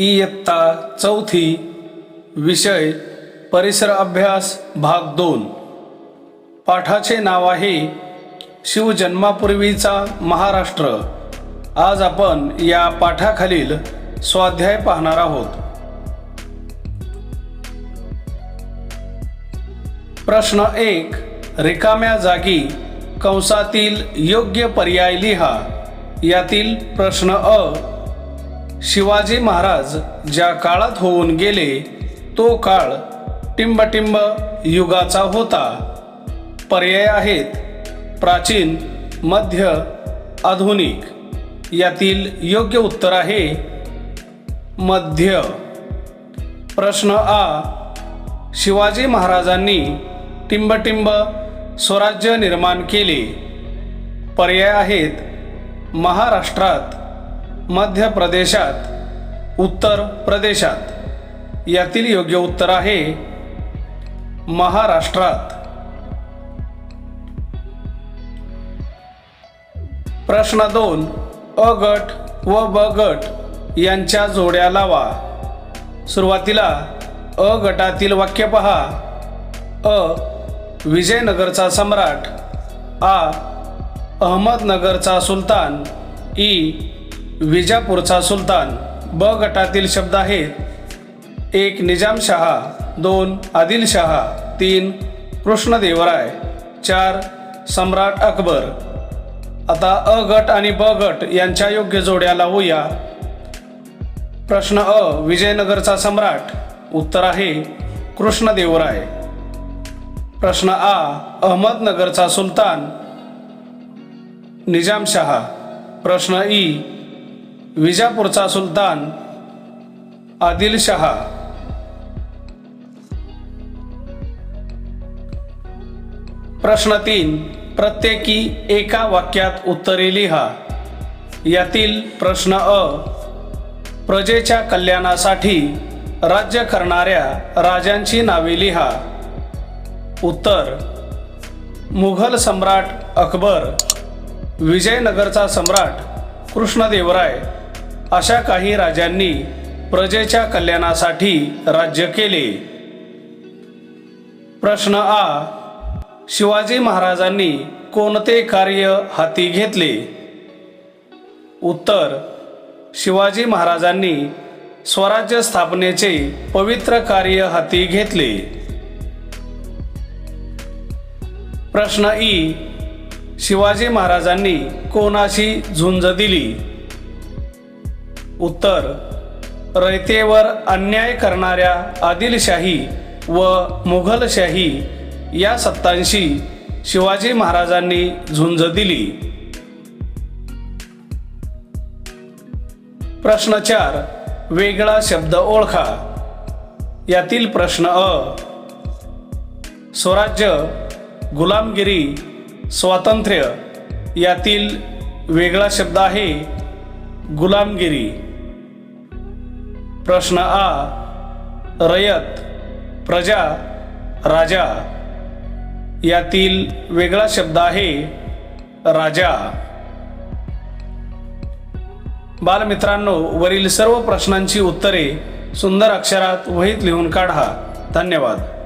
इयत्ता चौथी विषय परिसर अभ्यास भाग दोन. पाठाचे नाव आहे शिवजन्मापूर्वीचा महाराष्ट्र. आज आपण या पाठाखालील स्वाध्याय पाहणार आहोत. प्रश्न एक रिकाम्या जागी कंसातील योग्य पर्याय लिहा. यातील प्रश्न अ शिवाजी महाराज ज्या काळात होऊन गेले तो काळ टिंबटिंब युगाचा होता. पर्याय आहेत प्राचीन मध्य आधुनिक. यातील योग्य उत्तर आहे मध्य. प्रश्न आ. शिवाजी महाराजांनी टिंबटिंब स्वराज्य निर्माण केले. पर्याय आहेत महाराष्ट्रात मध्य प्रदेशात उत्तर प्रदेशात. यातील योग्य उत्तर आहे महाराष्ट्रात. प्रश्न दोन अ गट व ब गट यांच्या जोड्या लावा. सुरुवातीला अ गटातील वाक्य पहा. अ विजयनगरचा सम्राट. आ अहमदनगरचा सुलतान. ई विजापूरचा सुलतान ब गटातील शब्द आहेत. एक निजामशहा दोन आदिलशहा तीन कृष्णदेवराय चार सम्राट अकबर. आता अ गट आणि ब गट यांच्या योग्य जोड्या लावूया प्रश्न अ विजयनगरचा सम्राट. उत्तर आहे कृष्णदेवराय. प्रश्न आ अहमदनगरचा सुलतान निजामशहा प्रश्न ई विजापूरचा सुलतान आदिलशहा प्रश्न तीन प्रत्येकी एका वाक्यात उत्तरे लिहा. यातील प्रश्न अ प्रजेच्या कल्याणासाठी राज्य करणाऱ्या राजांची नावे लिहा. उत्तर मुघल सम्राट अकबर विजयनगरचा सम्राट कृष्णदेवराय. अशा काही राजांनी प्रजेच्या कल्याणासाठी राज्य केले. प्रश्न आ. शिवाजी महाराजांनी कोणते कार्य हाती घेतले? उत्तर. शिवाजी महाराजांनी स्वराज्य स्थापनेचे पवित्र कार्य हाती घेतले. प्रश्न ई. शिवाजी महाराजांनी कोणाशी झुंज दिली? उत्तर रयतेवर अन्याय करणाऱ्या आदिलशाही व मुघलशाही या सत्तांशी शिवाजी महाराजांनी झुंज दिली. प्रश्न चार वेगळा शब्द ओळखा. यातील प्रश्न अ स्वराज्य गुलामगिरी स्वातंत्र्य यातील वेगळा शब्द आहे गुलामगिरी. प्रश्न आ रयत प्रजा राजा. यातील वेगळा शब्द आहे राजा. बालमित्रांनो वरील सर्व प्रश्नांची उत्तरे सुंदर अक्षरात वहीत लिहून काढा. धन्यवाद.